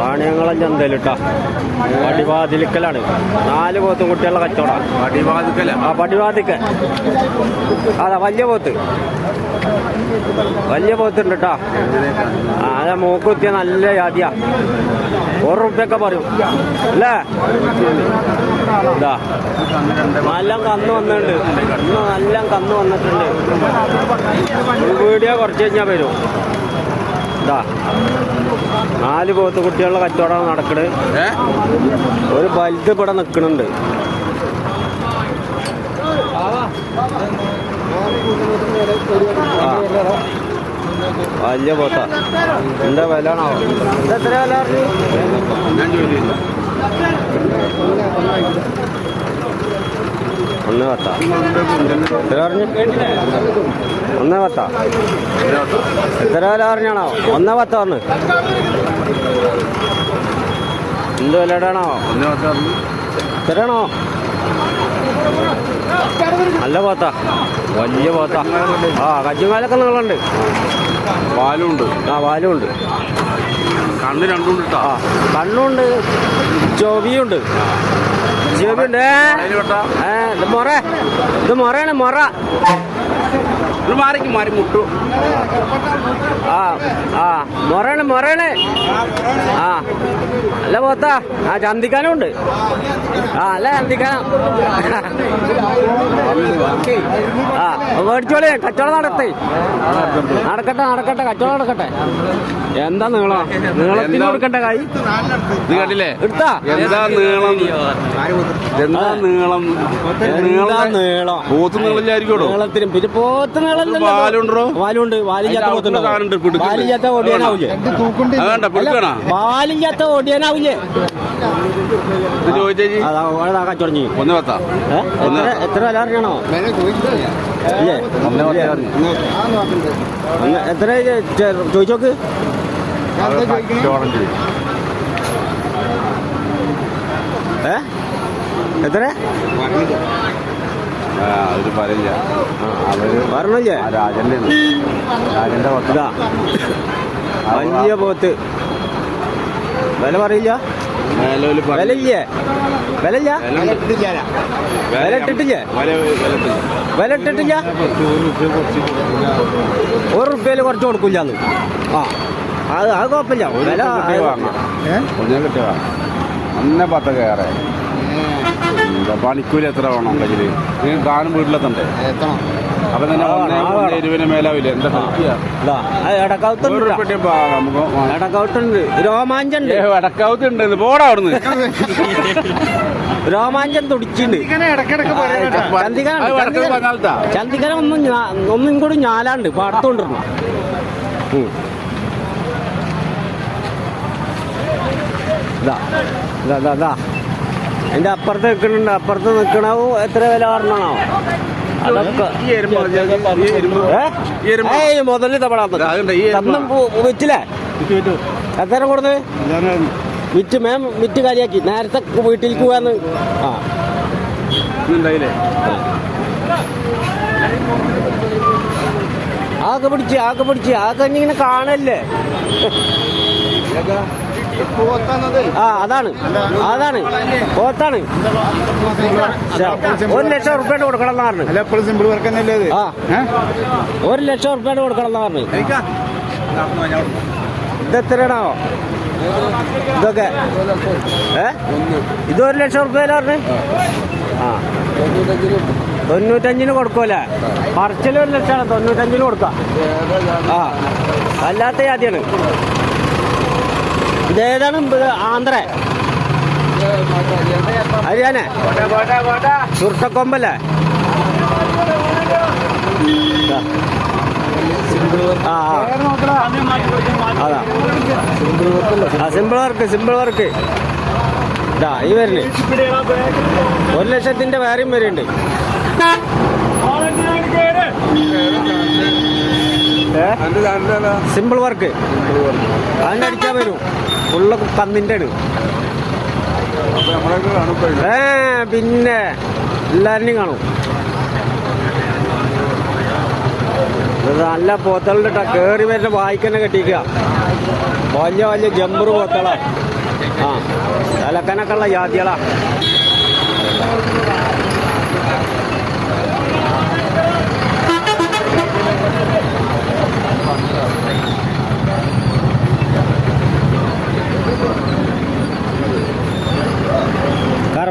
വാണിയംകുളം ചന്തയിലിട്ടാ. പടിവാതിലിക്കലാണ്. നാല് പോത്തും കുട്ടികളുടെ കച്ചവടം. പടിവാതിക്കല? ആ പടിവാതിക്കൽ. അതാ വലിയ പോത്ത്. വലിയ പോത്തുണ്ട് കേട്ടാ ആ അതെ മൂക്ക് കുത്തിയ നല്ല ജാതിയാ. ഒരു റുപ്യൊക്കെ പറയും. അല്ലേ? ഇതാ. നല്ല കന്ന് വന്നിട്ടുണ്ട്. എല്ലാം നല്ല കന്ന് വന്നിട്ടുണ്ട്. വീഡിയോ കുറച്ച് കഴിഞ്ഞാൽ വരും. ഇതാ. നാല് പോത്ത് കുട്ടികളുടെ കച്ചവടം നടക്കണ് ഒരു വലുത് ഇവിടെ നിൽക്കുന്നുണ്ട് ആ. വലിയ പോത്താ. എന്താ വില ആണോ എത്ര വില ഞാൻ ചോദിച്ചില്ല. ഒന്ന് പത്താ എത്ര പറഞ്ഞു ഒന്ന് പത്താ എത്ര വില പറഞ്ഞാണോ ഒന്ന് പത്താ ഒന്ന് എന്ത് വിലയുടെയാണോ എത്രയാണോ നല്ല പോത്ത. വലിയ പോത്ത. ആ കജ്ജുമാലൊക്കെ നീളുണ്ട് പാലുണ്ട്. ആ പാലുണ്ട്. ഉണ്ട് കണ്ണ് രണ്ടുണ്ട് ആ കണ്ണുണ്ട് ചൊവിയുണ്ട്. ഏ, ഇത് മൊറ. ഇത് മൊറയാണ് മൊറ. ഇത് മാറിക്ക് മാറി മുട്ടു. ആ ആ മൊറയാണ് മൊറയാണ്. ആ നല്ല പോത്താ. ആ ചന്തിക്കാനും ഉണ്ട് ആ അല്ല ചന്തിക്കാനം മേടിച്ചോളി കച്ചവടം നടത്തേ. നടക്കട്ടെ നടക്കട്ടെ കച്ചവടം നടക്കട്ടെ. എന്താ നീളം? നീളത്തിന്? കൊടുക്കണ്ട കൈ. ഇത് കണ്ടില്ലേ? എടുത്താ? എന്താ നീളം? എന്താ നീളം? നീളം നീളം? പോത്ത് നീളല്ലായിരിക്കോടോ നീളത്തിന് പിന്നെ പോത്ത് നീളം പാലുണ്ടോ പാലുണ്ട് പാലില്ലാത്ത. പാലില്ലാത്ത ഓടിയാനാവില്ലേ പാലില്ലാത്ത ഓടിയാനാവൂലേ ഇത് ചോദിച്ചേച്ചി അതാ കച്ചവടം ചെയ്യും. ഒന്ന് പത്താ എത്ര വില അറിയണോ? എത്ര ചോദിച്ചോക്ക്? ഏ? എത്ര? പറയില്ല. അവർ പറഞ്ഞില്ലേ? രാജന്റെ. രാജന്റെ വലിയ പോത്ത്. വില പറയില്ല? വില ഇട്ടിട്ടില്ലേ വില ഇട്ടിട്ടില്ല ഒരു റുപ്യയിൽ കുറച്ച് കൊടുക്കില്ലാന്ന്. ആ അത് അത് കുഴപ്പമില്ല. വില ഒന്നേ പത്ത് കയറേ പണിക്കൂലി എത്ര വേണം കയ്യിൽ നീ കാണും വീട്ടിലെത്തണ്ടേ അപ്പൊ തന്നെ ഇരുപതിന് മേലാവില്ലേ? എന്താ ഇടക്കൗത്തുണ്ട് രോമാഞ്ചുണ്ട്. പോടാ അവിടുന്ന്. രോമാഞ്ചം തുടിച്ചിട്ടുണ്ട് ചന്തികനം ഒന്നും ഒന്നും കൂടി ഞാലാണ്ട് പാടത്തോണ്ടിരുന്നു ഇതാ ഇതാ ഇതാ ഇതാ. അതിന്റെ അപ്പുറത്ത് നിൽക്കണുണ്ട് അപ്പുറത്ത് നിൽക്കണോ എത്ര വില പറഞ്ഞോ അതൊക്കെ. മുതൽ തവണ എത്ര കൊടുത്ത് വിറ്റ് മാം വിറ്റ് കാര്യാക്കി. നേരത്തെ വീട്ടിൽ പോവാന്ന്. ആ. ആകെ പിടിച്ച് ആകെ പിടിച്ച്. ആകെ ഇങ്ങനെ കാണല്ലേ? ആ അതാണ്. അതാണ്. പോത്താണ്. ഒരു ലക്ഷം റുപ്യ കൊടുക്കണം എന്നാണ് പറഞ്ഞു. അല്ല എപ്പോഴും സിമ്പിൾ വർക്ക് തന്നെയല്ലേ ഇത്? ആ. ഒരു ലക്ഷം റുപ്യ കൊടുക്കണം എന്നാണ് പറഞ്ഞു ഇത് എത്രയാണോ ഇതൊക്കെ. ഏ? ഇത് ഒരു ലക്ഷം ഉറുപ്പ്യ പറഞ്ഞു? ആ. തൊണ്ണൂറ്റഞ്ചിന് കൊടുക്കൂലേ പറച്ചിൽ ഒരു ലക്ഷമാണ്. തൊണ്ണൂറ്റഞ്ചിന് കൊടുക്കാം. ആ. അല്ലാത്ത ജാതിയാണ്. ഇതേതാണ് ഇത് ആന്ധ്ര. ഹരിയാന. സുർട്ടക്കൊമ്പല്ലേ സിമ്പിൾ വർക്ക് സിമ്പിൾ വർക്ക് ഇതാ ഈ വരുന്നു ഒരു ലക്ഷത്തിന്റെ വേറെയും വരുന്നുണ്ട് സിമ്പിൾ വർക്ക് അതിന്റെ അടിക്കാൻ വരും. ഫുള്ള് ആണ് കാണുമ്പോ ഏ പിന്നെ എല്ലാവരുടെയും കാണും. നല്ല പോത്തളുടെ കേറി വരുന്ന വായിക്കന്നെ കെട്ടിക്കുക. വലിയ വലിയ ജമ്പറ് പോത്തള. ആ തലക്കനൊക്കെ ഉള്ള ജാതികളാ.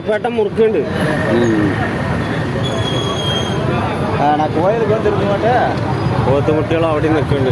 പേട്ട മുറുക്കുണ്ട് പോത്തുകുട്ടികൾ അവിടെ നിൽക്കുന്നുണ്ട്